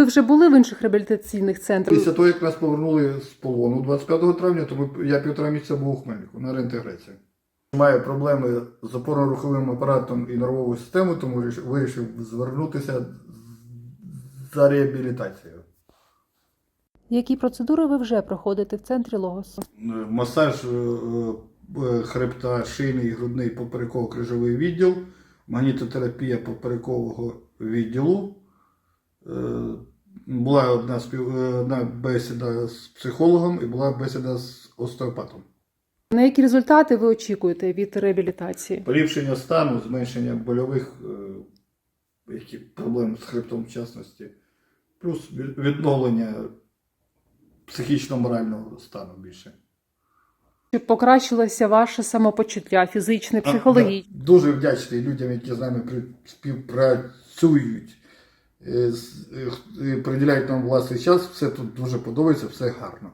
ви вже були в інших реабілітаційних центрах? Після того, як нас повернули з полону 25 травня, то ми, я півтора місяця був у Хмельнику на реінтеграції. Маю проблеми з опорно-руховим апаратом і нервовою системою, тому вирішив- звернутися за реабілітацією. Які процедури ви вже проходите в центрі Логосу? Масаж е, е, хребта, шийний, грудний попереково-крижовий відділ, магнітотерапія поперекового відділу. Була одна, спів... е, одна бесіда з психологом і була бесіда з остеопатом. На які результати ви очікуєте від реабілітації? Поліпшення стану, зменшення больових е, які проблем з хребтом, в частності, плюс відновлення психічно-морального стану більше. Щоб покращилося ваше самопочуття, фізичне, А, психологічне? да. Дуже вдячний людям, які з нами співпрацюють, приділяють нам власний час. Все тут дуже подобається, все гарно.